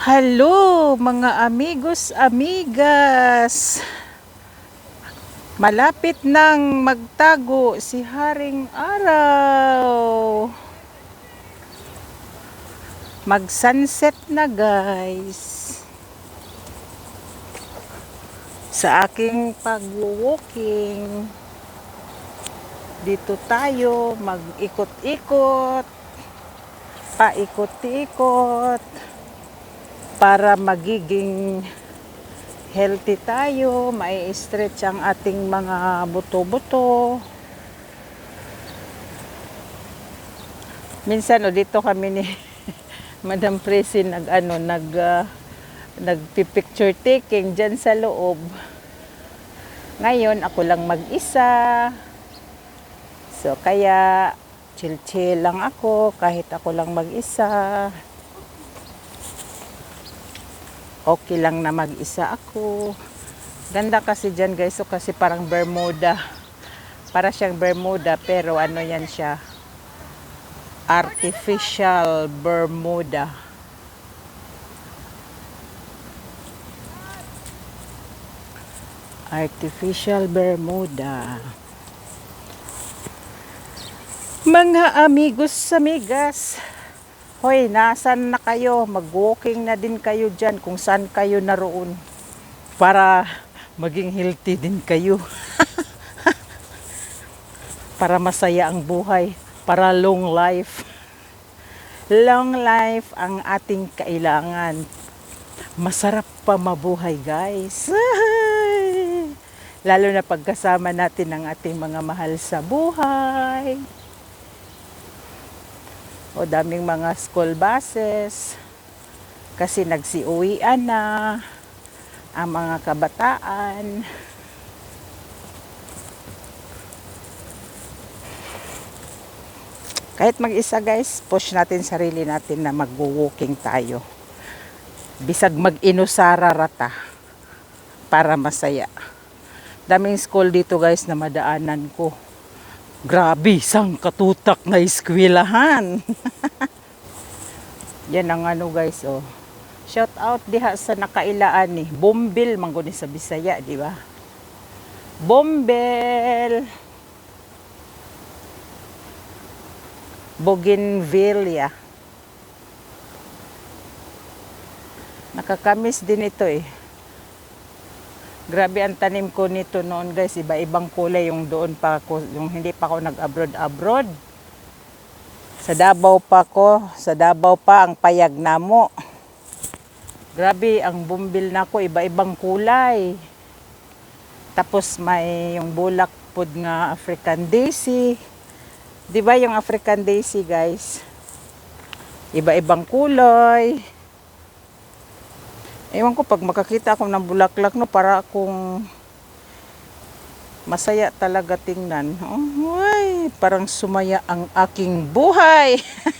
Hello mga amigos, amigas. Malapit nang magtago si Haring Araw. Mag-sunset na guys. Sa aking pag-walking. Dito tayo mag-ikot-ikot. Paikot-ikot para magiging healthy tayo, may stretch ang ating mga buto-buto. Minsan o dito kami ni Madam Presi nag ano nag uh, nagpi-picture taking diyan sa loob. Ngayon ako lang mag-isa. So kaya chill-chill lang ako kahit ako lang mag-isa okay lang na mag-isa ako. Ganda kasi dyan guys, so kasi parang Bermuda. Para siyang Bermuda pero ano yan siya, artificial Bermuda. Artificial Bermuda. Mga amigos, amigas, Hoy, nasan na kayo? Mag-walking na din kayo dyan kung saan kayo naroon. Para maging healthy din kayo. para masaya ang buhay. Para long life. Long life ang ating kailangan. Masarap pa mabuhay, guys. Lalo na pagkasama natin ang ating mga mahal sa buhay o daming mga school buses. Kasi nagsiuwian na ang mga kabataan. Kahit mag-isa guys push natin sarili natin na mag-walking tayo. Bisag mag-inusara rata para masaya. Daming school dito guys na madaanan ko Grabe, sang katutak na eskwelahan. Yan ang ano guys, oh. Shout out diha sa nakailaan ni. Eh. Bombil manggo sa Bisaya, di ba? Bombel. Bougainvillea. Nakakamis din ito eh. Grabe ang tanim ko nito noon guys, iba-ibang kulay yung doon pa ako, yung hindi pa ako nag-abroad-abroad. Sa Davao pa ko, sa Davao pa ang payag namo. Grabe, ang bumbil na ko, iba-ibang kulay. Tapos may yung bulak pod nga African Daisy. 'Di ba yung African Daisy, guys? Iba-ibang kulay. Ewan ko pag makakita ako ng bulaklak no para akong masaya talaga tingnan. Oh, ay, parang sumaya ang aking buhay.